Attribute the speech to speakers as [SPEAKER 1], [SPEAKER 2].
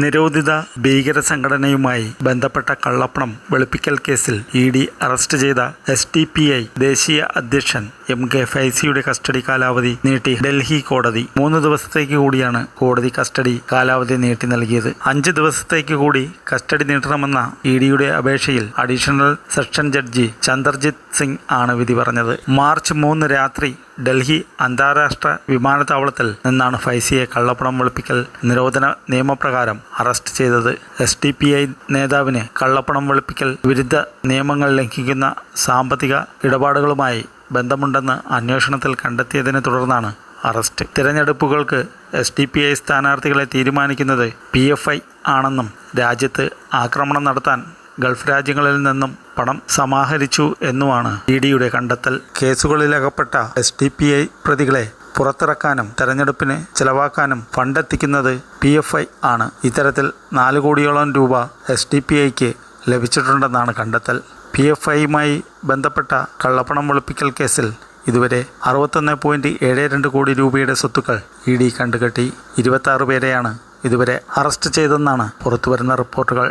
[SPEAKER 1] നിരോധിത ഭീകര സംഘടനയുമായി ബന്ധപ്പെട്ട കള്ളപ്പണം വെളുപ്പിക്കൽ കേസിൽ ഇ ഡി അറസ്റ്റ് ചെയ്ത എസ് ടി പി ഐ ദേശീയ അധ്യക്ഷൻ എം കെ ഫൈസിയുടെ കസ്റ്റഡി കാലാവധി നീട്ടി ഡൽഹി കോടതി. മൂന്ന് ദിവസത്തേക്ക് കൂടിയാണ് കോടതി കസ്റ്റഡി കാലാവധി നീട്ടി നൽകിയത്. അഞ്ച് ദിവസത്തേക്ക് കൂടി കസ്റ്റഡി നീട്ടണമെന്ന ഇ ഡിയുടെ അപേക്ഷയിൽ additional session judge Chanderjit Singh ആണ് വിധി പറഞ്ഞത്. മാർച്ച് മൂന്ന് രാത്രി ഡൽഹി അന്താരാഷ്ട്ര വിമാനത്താവളത്തിൽ നിന്നാണ് ഫൈസിയെ കള്ളപ്പണം വെളുപ്പിക്കൽ നിരോധന നിയമപ്രകാരം അറസ്റ്റ് ചെയ്തത്. എസ് ഡി പി ഐ നേതാവിന് കള്ളപ്പണം വെളുപ്പിക്കൽ വിരുദ്ധ നിയമങ്ങൾ ലംഘിക്കുന്ന സാമ്പത്തിക ഇടപാടുകളുമായി ബന്ധമുണ്ടെന്ന് അന്വേഷണത്തിൽ കണ്ടെത്തിയതിനെ തുടർന്നാണ് അറസ്റ്റ്. തിരഞ്ഞെടുപ്പുകൾക്ക് എസ് ഡി പി ഐ സ്ഥാനാർത്ഥികളെ തീരുമാനിക്കുന്നത് പി എഫ് ഐ ആണെന്നും രാജ്യത്ത് ആക്രമണം നടത്താൻ ഗൾഫ് രാജ്യങ്ങളിൽ നിന്നും പണം സമാഹരിച്ചു എന്നുമാണ് ഇ ഡിയുടെ കണ്ടെത്തൽ. കേസുകളിലകപ്പെട്ട എസ് ഡി പി ഐ പ്രതികളെ പുറത്തിറക്കാനും തെരഞ്ഞെടുപ്പിന് ചെലവാക്കാനും ഫണ്ടെത്തിക്കുന്നത് പി എഫ് ഐ ആണ്. ഇത്തരത്തിൽ നാല് കോടിയോളം രൂപ എസ് ഡി പി ഐക്ക് ലഭിച്ചിട്ടുണ്ടെന്നാണ് കണ്ടെത്തൽ. പി എഫ് ഐയുമായി ബന്ധപ്പെട്ട കള്ളപ്പണം വെളുപ്പിക്കൽ കേസിൽ ഇതുവരെ അറുപത്തൊന്ന് പോയിന്റ് ഏഴ് രണ്ട് കോടി രൂപയുടെ സ്വത്തുക്കൾ ഇ ഡി കണ്ടുകെട്ടി. ഇരുപത്താറ് പേരെയാണ് ഇതുവരെ അറസ്റ്റ് ചെയ്തെന്നാണ് പുറത്തുവരുന്ന റിപ്പോർട്ടുകൾ.